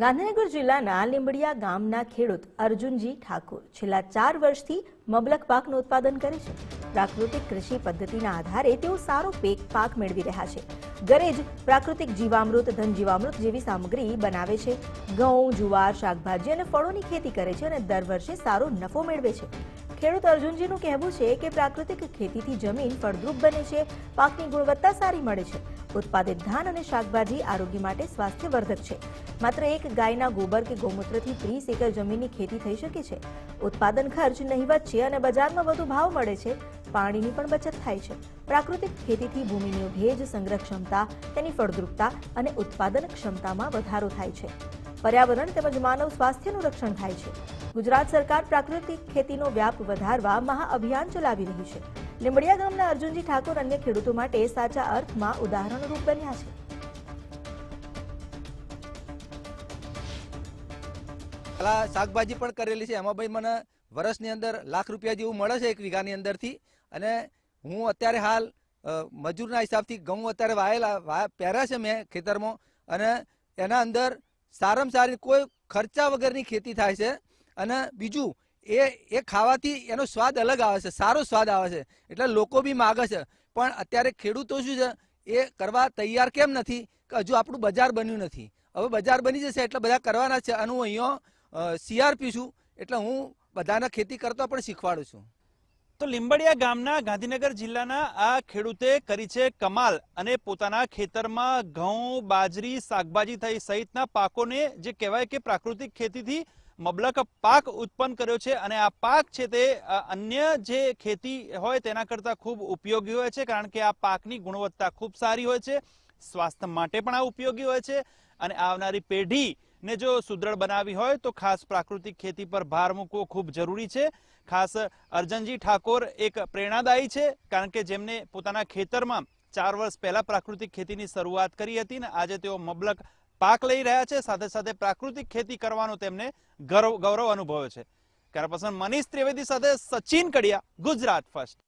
ગાંધીનગર જિલ્લાના લીંબડિયા ગામના ખેડૂત અર્જુનજી ઠાકોર છેલ્લા ચાર વર્ષથી મબલક પાકનું ઉત્પાદન કરે છે. પ્રાકૃતિક કૃષિ પદ્ધતિના આધારે તેઓ સારો પેક પાક મેળવી રહ્યા છે. ઘરે જ પ્રાકૃતિક જીવામૃત ધન જીવામૃત જેવી સામગ્રી બનાવે છે. ઘઉં, જુવાર, શાકભાજી અને ફળોની ખેતી કરે છે અને દર વર્ષે સારો નફો મેળવે છે. ખેડૂત અર્જુનજીનું કહેવું છે કે પ્રાકૃતિક ખેતીથી જમીન ફળદ્રુપ બને છે, પાકની ગુણવત્તા સારી મળે છે, ઉત્પાદિત ધાન અને શાકભાજી આરોગ્ય માટે સ્વાસ્થ્યવર્ધક છે. માત્ર એક ગાયના ગોબર કે ગૌમૂત્રથી ત્રીસ એકર જમીનની ખેતી થઈ શકે છે. ઉત્પાદન ખર્ચ નહીવત છે અને બજારમાં વધુ ભાવ મળે છે. પાણીની પણ બચત થાય છે. પ્રાકૃતિક ખેતીથી ભૂમિની ભેજ સંગ્રહ ક્ષમતા તેની ફળદ્રુપતા અને ઉત્પાદન ક્ષમતામાં વધારો થાય છે. પર્યાવરણ તેમજ માનવ સ્વાસ્થ્યનું રક્ષણ થાય છે. ગુજરાત સરકાર પ્રાકૃતિક ખેતીનો વ્યાપ વધારવા મહાઅભિયાન ચલાવી રહી છે. લીંબડિયા ગામના અર્જુનજી ઠાકોર અન્ય ખેડૂતો માટે સાચા અર્થમાં ઉદાહરણરૂપ બન્યા છે. શાકભાજી પણ કરેલી છે. એમાં ભાઈ મને વર્ષની અંદર લાખ રૂપિયા જેવું મળે છે એક વીઘાની અંદરથી. અને હું અત્યારે હાલ મજૂરના હિસાબથી ઘઉં અત્યારે વાયેલા પહેર્યા છે મેં ખેતરમાં. અને એના અંદર સારામાં સારી કોઈ ખર્ચા વગરની ખેતી થાય છે. અને બીજું, એ એ ખાવાથી એનો સ્વાદ અલગ આવે છે, સારો સ્વાદ આવે છે, એટલે લોકો બી માગે છે. પણ અત્યારે ખેડૂતો શું છે, એ કરવા તૈયાર કેમ નથી? કે હજુ આપણું બજાર બન્યું નથી. હવે બજાર બની જશે એટલે બધા કરવાના છે અને હું અહીંયા સીઆરપી છું, એટલે હું બધાને ખેતી કરતા પણ શીખવાડું છું. તો લીંબડિયા ગામના ગાંધીનગર જિલ્લાના આ ખેડૂતે કરી છે કમાલ અને પોતાના ખેતરમાં ઘઉં, બાજરી, શાકભાજી થઈ સહિતના પાકોને જે કહેવાય કે પ્રાકૃતિક ખેતીથી મબલક પાક ઉત્પન્ન કર્યો છે અને આ પાક છે તે અન્ય જે ખેતી હોય તેના કરતાં ખૂબ ઉપયોગી હોય છે કારણ કે આ પાકની ગુણવત્તા ખૂબ સારી હોય છે, સ્વાસ્થ્ય માટે પણ આ ઉપયોગી હોય છે અને આવનારી પેઢીને જો સુદ્રઢ બનાવી હોય તો ખાસ પ્રાકૃતિક ખેતી પર ભાર મૂકવો ખૂબ જરૂરી છે. ખાસ અર્જનજી ઠાકોર એક પ્રેરણાદાયી છે કારણ કે જેમને પોતાના ખેતરમાં ચાર વર્ષ પહેલા પ્રાકૃતિક ખેતીની શરૂઆત કરી હતી ને આજે તેઓ મબલક પાક લઈ રહ્યા છે, સાથે સાથે પ્રાકૃતિક ખેતી કરવાનો તેમને ગૌરવ અનુભવ્યો છે. પસંદ મનીષ ત્રિવેદી સાથે સચિન કડિયા, ગુજરાત ફર્સ્ટ.